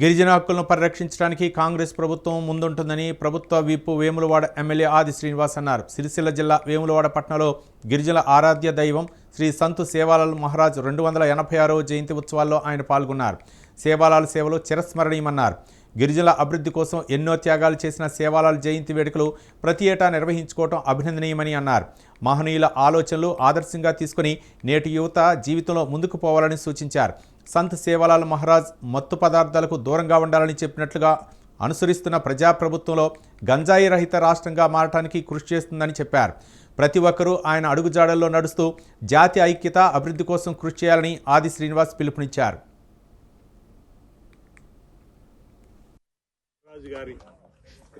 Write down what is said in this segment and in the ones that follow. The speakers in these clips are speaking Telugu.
గిరిజన హక్కులను పరిరక్షించడానికి కాంగ్రెస్ ప్రభుత్వం ముందుంటుందని ప్రభుత్వ వీపు వేములవాడ ఎమ్మెల్యే ఆది శ్రీనివాస్ అన్నారు. సిరిసిల్ల జిల్లా వేములవాడ పట్టణంలో గిరిజన ఆరాధ్య దైవం శ్రీ సంతు సేవాలాల్ మహారాజ్ రెండు వందల ఎనభై ఆరో జయంతి ఉత్సవాల్లో ఆయన పాల్గొన్నారు. సేవాలాల్ సేవలు చిరస్మరణీయమన్నారు. గిరిజనుల అభివృద్ధి కోసం ఎన్నో త్యాగాలు చేసిన సేవాలాల్ జయంతి వేడుకలు ప్రతి ఏటా నిర్వహించుకోవడం అభినందనీయమని అన్నారు. మహనీయుల ఆలోచనలు ఆదర్శంగా తీసుకుని నేటి యువత జీవితంలో ముందుకు పోవాలని సూచించారు. సంత్ సేవాలాల్ మహారాజ్ మత్తు పదార్థాలకు దూరంగా ఉండాలని చెప్పినట్లుగా అనుసరిస్తున్న ప్రజాప్రభుత్వంలో గంజాయి రహిత రాష్ట్రంగా మారటానికి కృషి చేస్తుందని చెప్పారు. ప్రతి ఒక్కరూ ఆయన అడుగుజాడల్లో నడుస్తూ జాతి ఐక్యత అభివృద్ధి కోసం కృషి చేయాలని ఆది శ్రీనివాస్ పిలుపునిచ్చారు. రాజు గారి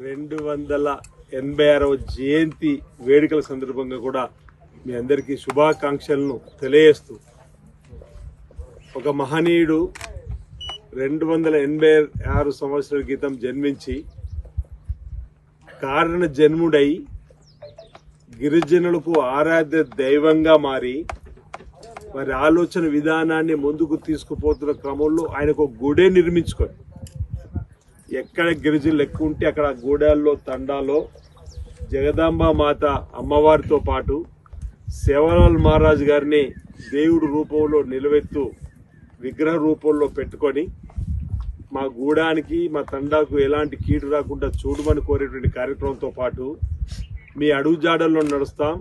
రెండు వందల ఎనభై ఆరవ జయంతి వేడుకల సందర్భంగా కూడా మీ అందరికీ శుభాకాంక్షలను తెలియజేస్తూ ఒక మహనీయుడు రెండు వందల ఎనభై ఆరు సంవత్సరాల క్రితం జన్మించి కారణ జన్ముడై గిరిజనులకు ఆరాధ్య దైవంగా మారి వారి ఆలోచన విధానాన్ని ముందుకు తీసుకుపోతున్న క్రమంలో ఆయనకు ఒక గుడే నిర్మించుకొని ఎక్కడ గిరిజనులు ఎక్కువ ఉంటే అక్కడ గూడాల్లో తండాలో జగదాంబ మాత అమ్మవారితో పాటు సేవలాల్ మహారాజు గారిని దేవుడు రూపంలో నిలవెత్తు విగ్రహ రూపంలో పెట్టుకొని మా గూడానికి మా తండాకు ఎలాంటి కీడు రాకుండా చూడమని కోరేటువంటి కార్యక్రమంతో పాటు మీ అడుగుజాడల్లో నడుస్తాం.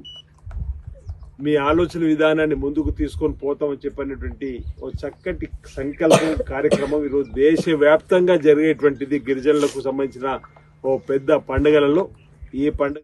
మీ ఆలోచన విధానాన్ని ముందుకు తీసుకొని పోతామని చెప్పినటువంటి ఓ చక్కటి సంకల్పం కార్యక్రమం ఈరోజు దేశవ్యాప్తంగా జరిగేటువంటిది గిరిజనులకు సంబంధించిన ఓ పెద్ద పండుగలలో ఈ పండుగ